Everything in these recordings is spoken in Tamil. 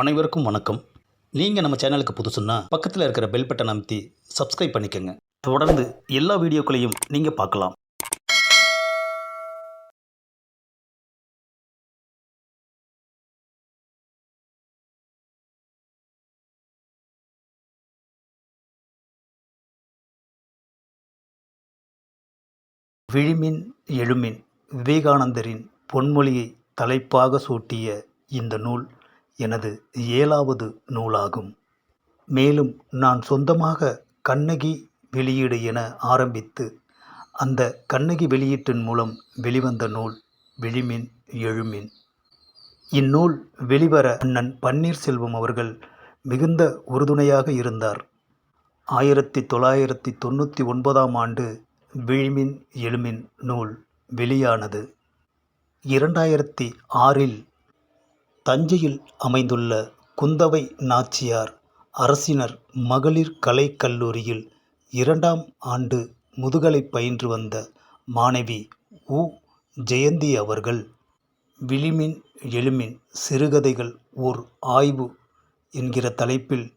அனைவருக்கும் வணக்கம். நீங்கள் நம்ம சேனலுக்கு புதுசுன்னா பக்கத்தில் இருக்கிற பெல் பட்டன் அமைத்தி சப்ஸ்கிரைப் பண்ணிக்கோங்க. தொடர்ந்து எல்லா வீடியோக்களையும் நீங்கள் பார்க்கலாம். விழிமின் எழுமின் விவேகானந்தரின் பொன்மொழியை தலைப்பாக சூட்டிய இந்த நூல் எனது ஏழாவது நூலாகும். மேலும் நான் சொந்தமாக கண்ணகி வெளியீடு என ஆரம்பித்து அந்த கண்ணகி வெளியீட்டின் மூலம் வெளிவந்த நூல் விழிமின் எழுமின் இந்நூல் வெளிவர அண்ணன் பன்னீர்செல்வம் அவர்கள் மிகுந்த உறுதுணையாக இருந்தார். ஆயிரத்தி தொள்ளாயிரத்தி தொண்ணூற்றி ஒன்பதாம் ஆண்டு விழிமின் எழுமின் நூல் வெளியானது. இரண்டாயிரத்தி ஆறில் தஞ்சையில் அமைந்துள்ள குந்தவை நாச்சியார் அரசினர் மகளிர் கலைக் கல்லூரியில் இரண்டாம் ஆண்டு முதுகலை பயின்று வந்த மாணவி உ. ஜெயந்தி அவர்கள். விழிமின் எழுமின் சிறுகதைகள் ஓர் ஆய்வு என்கிற தலைப்பில்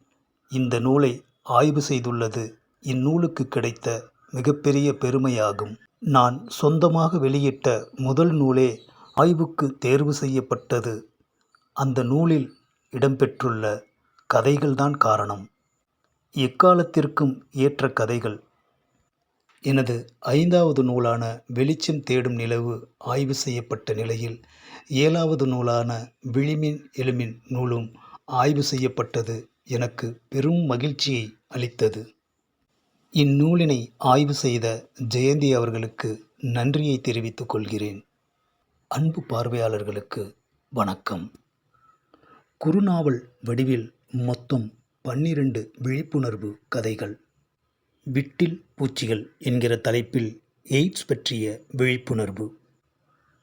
இந்த நூலை ஆய்வு செய்துள்ளது. இந்நூலுக்கு கிடைத்த மிகப்பெரிய பெருமையாகும். நான் சொந்தமாக வெளியிட்ட முதல் நூலே ஆய்வுக்கு தேர்வு செய்யப்பட்டது. அந்த நூலில் இடம்பெற்றுள்ள கதைகள்தான் காரணம். எக்காலத்திற்கும் ஏற்ற கதைகள். எனது ஐந்தாவது நூலான வெளிச்சம் தேடும் நிலவு ஆய்வு செய்யப்பட்ட நிலையில் ஏழாவது நூலான விழிமின் எலுமின் நூலும் ஆய்வு செய்யப்பட்டது எனக்கு பெரும் மகிழ்ச்சியை அளித்தது. இந்நூலினை ஆய்வு செய்த ஜெயந்தி அவர்களுக்கு நன்றியை தெரிவித்துக் கொள்கிறேன். அன்பு பார்வையாளர்களுக்கு வணக்கம். குறுநாவல் வடிவில் மொத்தம் பன்னிரண்டு விழிப்புணர்வு கதைகள். விட்டில் பூச்சிகள் என்கிற தலைப்பில் எய்ட்ஸ் பற்றிய விழிப்புணர்வு.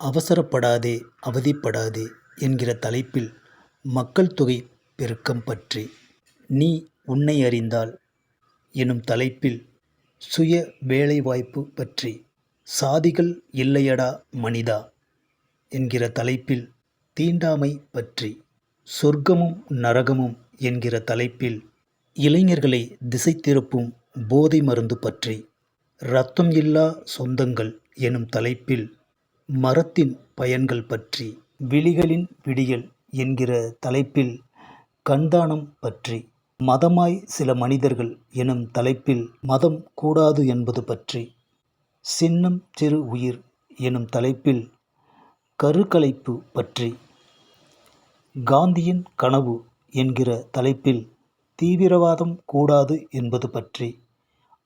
அவசரப்படாதே அவதிப்படாதே என்கிற தலைப்பில் மக்கள் தொகை பெருக்கம் பற்றி. நீ உன்னை அறிந்தால் எனும் தலைப்பில் சுய வேலைவாய்ப்பு பற்றி. சாதிகள் இல்லையடா மனிதா என்கிற தலைப்பில் தீண்டாமை பற்றி. சொர்க்கமும் நரகமும் என்கிற தலைப்பில் இளைஞர்களை திசை திருப்பும் போதை மருந்து பற்றி இரத்தம் இல்லா சொந்தங்கள் எனும் தலைப்பில் மரத்தின் பயன்கள் பற்றி விழிகளின் விடியல் என்கிற தலைப்பில் கண்தானம் பற்றி மதமாய் சில மனிதர்கள் எனும் தலைப்பில் மதம் கூடாது என்பது பற்றி சின்னம் சிறு உயிர் எனும் தலைப்பில் கருக்கலைப்பு பற்றி காந்தியின் கனவு என்கிற தலைப்பில் தீவிரவாதம் கூடாது என்பது பற்றி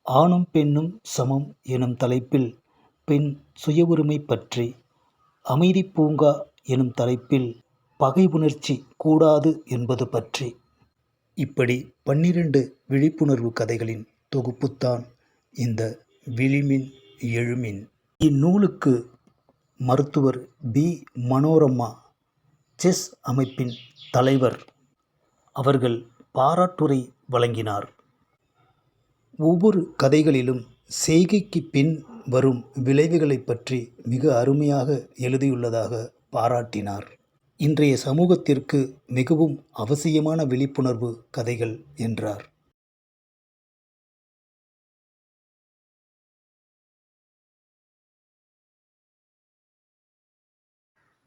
ஆணும் பெண்ணும் சமம் எனும் தலைப்பில் பெண் சுய உரிமை பற்றி அமைதி பூங்கா எனும் தலைப்பில் பகை உணர்ச்சி கூடாது என்பது பற்றி. இப்படி பன்னிரண்டு விழிப்புணர்வு கதைகளின் தொகுப்புத்தான் இந்த விழிமின் எழுமின். இந்நூலுக்கு மருத்துவர் பி. மனோரமா செஸ் அமைப்பின் தலைவர் அவர்கள் பாராட்டுரை வழங்கினார். ஒவ்வொரு கதைகளிலும் செய்கைக்கு பின் வரும் விளைவுகளை பற்றி மிக அருமையாக எழுதியுள்ளதாக பாராட்டினார். இன்றைய சமூகத்திற்கு மிகவும் அவசியமான விழிப்புணர்வு கதைகள் என்றார்.